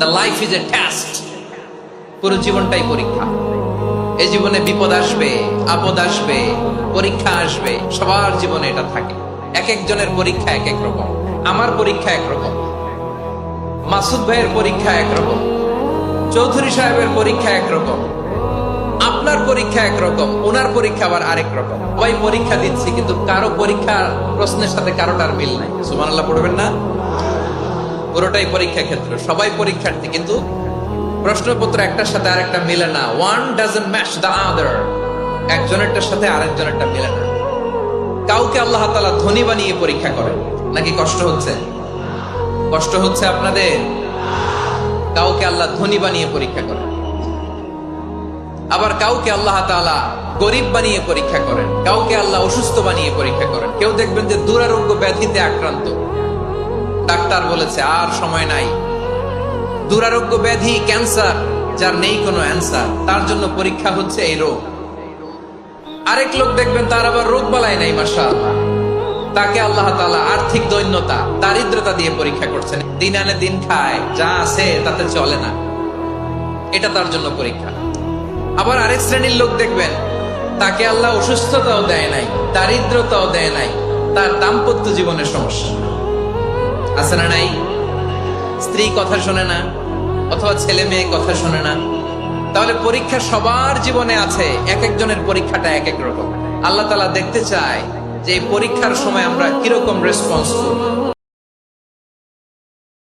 The life is a test পুরো জীবনটাই পরীক্ষা। এই জীবনে বিপদ আসবে, আপদ আসবে, পরীক্ষা আসবে, সবার জীবনে এটা থাকে। এক একজনের পরীক্ষা এক এক রকম। আমার পরীক্ষা মাসুদ ভাইয়ের পরীক্ষা চৌধুরী সাহেবের পরীক্ষা একরকম আপনার পরীক্ষা একরকম ওনার পরীক্ষা আবার আরেক রকম। সবাই পরীক্ষা দিচ্ছি, কিন্তু কারও পরীক্ষা প্রশ্নের সাথে কারোটার মিল নাই। পড়বেন না? পুরোটাই পরীক্ষা ক্ষেত্র, সবাই পরীক্ষার্থী, কিন্তু প্রশ্নপত্র একটার সাথে আরেকটা মিলে না। One doesn't match the other একজনেরটার সাথে আরেকজনেরটা মিলে না। কাউকে আল্লাহ তাআলা ধনী বানিয়ে পরীক্ষা করেন, নাকি কষ্ট হচ্ছে? কষ্ট হচ্ছে আপনাদের। কাউকে আল্লাহ ধনী বানিয়ে পরীক্ষা করেন। আবার কাউকে আল্লাহ তাআলা গরিব বানিয়ে পরীক্ষা করেন, কাউকে আল্লাহ অসুস্থ বানিয়ে পরীক্ষা করেন। কেউ দেখবেন যে দুরারোগ্য ব্যাধিতে আক্রান্ত। ডাক্তার বলেছে, আর সময় নাই। দুরারোগ্য ব্যাধি ক্যান্সার, যার নেই কোনো অ্যান্সার। তার জন্য পরীক্ষা হচ্ছে এই রোগ। আরেক লোক দেখবেন, তার আবার রোগ বালাই নাই মাসা তাকে আল্লাহ তাআলা আর্থিক দৈন্যতা, দারিদ্রতা দিয়ে পরীক্ষা করছেন। দিন আনে দিন খায়, যা আছে তাতে চলে না। এটা তার জন্য পরীক্ষা। আবার আরেক শ্রেণির লোক দেখবেন, তাকে আল্লাহ অসুস্থতাও দেয় নাই, দারিদ্রতাও দেয় নাই, তার দাম্পত্য জীবনের সমস্যা। আছে না নাই। স্ত্রী কথা শোনে না, অথবা ছেলে মেয়ে কথা শোনে না। তাহলে পরীক্ষা সবার জীবনে আছে, এক একজনের পরীক্ষাটা এক এক রকম। আল্লাহ তালা দেখতে চায় যে পরীক্ষার সময় আমরা কীরকম রেসপন্স করব।